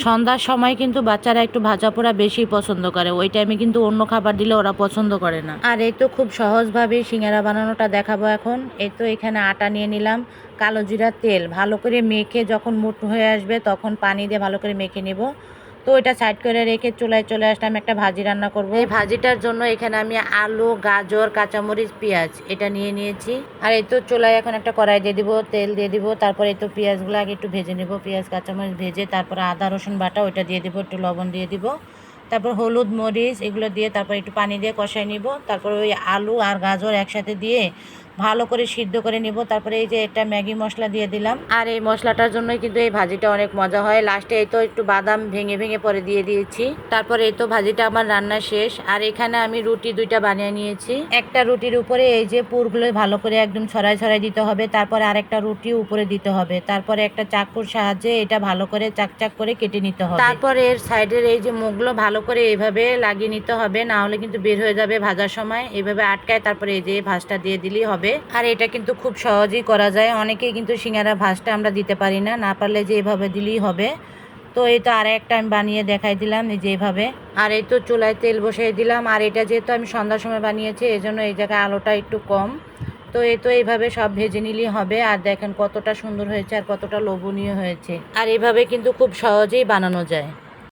সন্ধ্যার সময় কিন্তু বাচ্চারা একটু ভাজা পোড়া বেশি পছন্দ করে। ওই টাইমে কিন্তু অন্য খাবার দিলে ওরা পছন্দ করে না। আর এই তো খুব সহজভাবে সিঙ্গারা বানানোটা দেখাবো এখন। এই তো এখানে আটা নিয়ে নিলাম, কালো জিরার তেল। ভালো করে মেখে যখন মুঠ হয়ে আসবে তখন পানি দিয়ে ভালো করে মেখে নেব। তো এটা সাইড করে রেখে চুলায় চলে আসলাম একটা ভাজি রান্না করব। এই ভাজিটার জন্য এখানে আমি আলু গাজর কাঁচামরিচ পেঁয়াজ এটা নিয়ে নিয়েছি। আর এই তো চুলায় এখন একটা কড়াই দিয়ে দিব তেল দিয়ে দিব তারপরে এই তো পেঁয়াজগুলো আগে একটু ভেজে নেব। পেঁয়াজ কাঁচামরিচ ভেজে তারপরে আদা রসুন বাটা ওইটা দিয়ে দিব একটু লবণ দিয়ে দিব। তারপর হলুদ মরিচ এগুলো দিয়ে তারপর একটু পানি দিয়ে কষাই নিব। তারপর ওই আলু আর গাজর একসাথে দিয়ে ভালো করে সিদ্ধ করে নিব। তারপরে এই যে এটা ম্যাগি মশলা দিয়ে দিলাম। আর এই মশলাটার জন্যই কিন্তু এই ভাজিটা অনেক মজা হয়। লাস্টে এই তো একটু বাদাম ভেঙে ভেঙে পরে দিয়ে দিয়েছি। তারপরে এই তো ভাজিটা আমার রান্না শেষ। আর এখানে আমি রুটি দুইটা বানিয়ে নিয়েছি। একটা রুটির উপরে এই যে পুরগুলো ভালো করে একদম ছড়াই ছড়াই দিতে হবে। তারপরে আরেকটা রুটি উপরে দিতে হবে। তারপরে একটা চাকুর সাহায্যে এটা ভালো করে চাকচাক করে কেটে নিতে হবে। তারপর এর সাইডের এই যে মুখগুলো ভালো করে এইভাবে লাগিয়ে নিতে হবে। না হলে কিন্তু বের হয়ে যাবে ভাজার সময়। এইভাবে আটকায় তারপরে এই যে ভাজটা দিয়ে দিলেই হবে। আর এটা কিন্তু খুব সহজেই করা যায়। অনেকেই কিন্তু সিঙ্গারা ভাজটা আমরা দিতে পারি না না পারলে যে এভাবে দিলেই হবে। তো এই তো আর একটা আমি বানিয়ে দেখাই দিলাম, এই যে এইভাবে আর এই তো চুলায় তেল বসিয়ে দিলাম, আর এটা যেহেতু আমি সন্ধ্যার সময় বানিয়েছি, এই জন্য এই জায়গায় আলোটা একটু কম। তো এই তো এইভাবে সব ভেজে নিলেই হবে, আর দেখেন কতটা সুন্দর হয়েছে আর কতটা লোভনীয় হয়েছে। আর এইভাবে কিন্তু খুব সহজেই বানানো যায়।